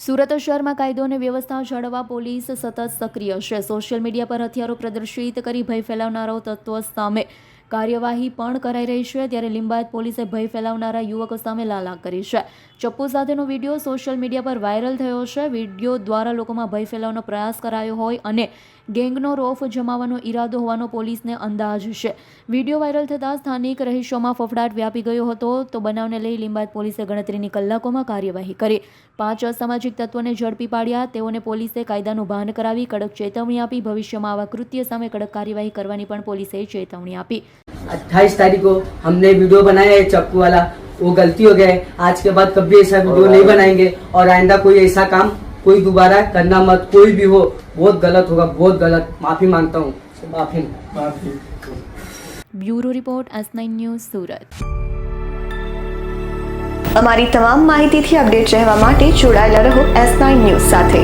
સુરત શહેરમાં કાયદો અને વ્યવસ્થા જાળવવા પોલીસ સતત સક્રિય છે. સોશિયલ મીડિયા પર હથિયારો પ્રદર્શિત કરી ભય ફેલાવનારો તત્વો સામે કાર્યવાહી પણ કરાઈ રહી છે. ત્યારે લિંબાયત પોલીસે ભય ફેલાવનારા યુવકો સામે લાલાક કરી છે. ચપ્પુ સાથેનો વીડિયો સોશિયલ મીડિયા પર વાયરલ થયો છે. વીડિયો દ્વારા લોકોમાં ભય ફેલાવવાનો પ્રયાસ કરાયો હોય અને ગેંગનો રોફ જમાવવાનો ઈરાદો હોવાનો પોલીસને અંદાજ છે. વીડિયો વાયરલ થતાં સ્થાનિક રહીશોમાં ફફડાટ વ્યાપી ગયો હતો. તો બનાવને લઈ લિંબાયત પોલીસે ગણતરીની કલાકોમાં કાર્યવાહી કરી. પાંચ અસામાજિક તત્વોને ઝડપી પાડ્યા. તેઓને પોલીસે કાયદાનું ભાન કરાવી, કડક ચેતવણી આપી, ભવિષ્યમાં આવા કૃત્ય સામે કડક કાર્યવાહી કરવાની પણ પોલીસે ચેતવણી આપી. अट्ठाईस तारीख को हमने वीडियो बनाया है चप्पू वाला वो गलती हो गया है आज के बाद कभी ऐसा वीडियो नहीं बनाएंगे और आइंदा कोई ऐसा काम कोई दोबारा करना मत कोई भी हो बहुत गलत होगा बहुत गलत माफी मांगता हूँ माफी bureau report S nine news Surat અમારી તમામ માહિતીથી અપડેટ રહેવા માટે જોડાયેલા રહો એસ નાઇન ન્યૂઝ સાથે